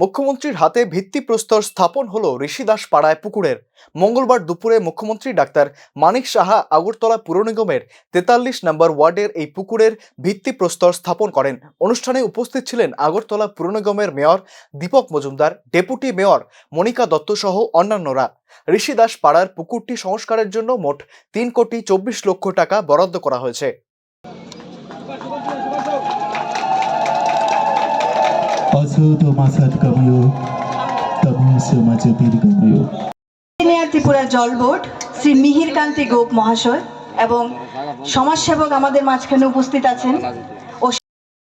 মুখ্যমন্ত্রীর হাতে ভিত্তিপ্রস্তর স্থাপন হলো ঋষিদাস পাড়ায় পুকুরের। মঙ্গলবার দুপুরে মুখ্যমন্ত্রী ডাক্তার মানিক সাহা আগরতলা পুর নিগমের তেতাল্লিশ নম্বর ওয়ার্ডের এই পুকুরের ভিত্তিপ্রস্তর স্থাপন করেন। অনুষ্ঠানে উপস্থিত ছিলেন আগরতলা পুর নিগমের mayor Dipak Majumdar, deputy mayor Monika Dutta সহ অন্যান্যরা। ঋষিদাস পাড়ার পুকুরটি সংস্কারের জন্য মোট তিন কোটি চব্বিশ লক্ষ টাকা বরাদ্দ করা হয়েছে। ত্রিপুরা জল বোর্ড শ্রী মিহির কান্তি গোপ মহাশয় এবং সমাজসেবক আমাদের মাঝখানে উপস্থিত আছেন। ও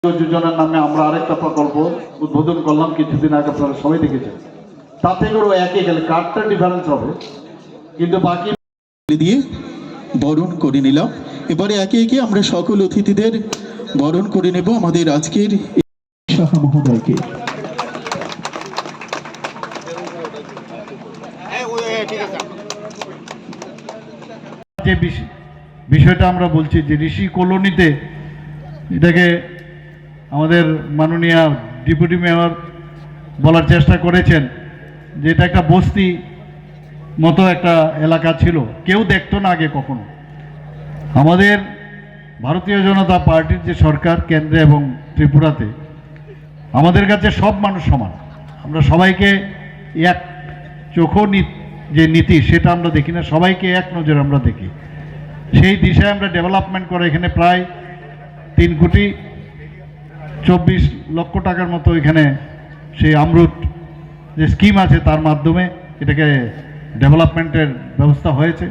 যোজনার নামে আমরা আরেকটা প্রকল্প উদ্বোধন করলাম কিছুদিন আগে আপনারা সবাই দেখেছেন। তাতে করেও একই গেলে কার্ডটা ডিফারেন্স হবে। কিন্তু বাকি দিয়ে বরণ করে নিলাম। এবারে একে একে আমরা সকল অতিথিদের বরণ করে নেব। আমাদের আজকের সাহা মহোদয়কে। বিষয়টা আমরা বলছি যে ঋষি কলোনিতে এটাকে আমাদের মাননীয় ডেপুটি মেয়র বলার চেষ্টা করেছেন যে এটা একটা বস্তি মতো একটা এলাকা ছিল। কেউ দেখতো না আগে কখনো। আমাদের ভারতীয় জনতা পার্টির যে সরকার কেন্দ্রে এবং ত্রিপুরাতে আমাদের কাছে সব মানুষ সমান। আমরা সবাইকে এক চোখ যে নীতি সেটা আমরা দেখি না, সবাইকে এক নজরে আমরা দেখি। সেই দিশায় আমরা ডেভেলপমেন্ট করে এখানে প্রায় তিন কোটি চব্বিশ লক্ষ টাকার মতো এখানে সেই আমরুট যে স্কিম আছে তার মাধ্যমে এটাকে ডেভেলপমেন্টের ব্যবস্থা হয়েছে।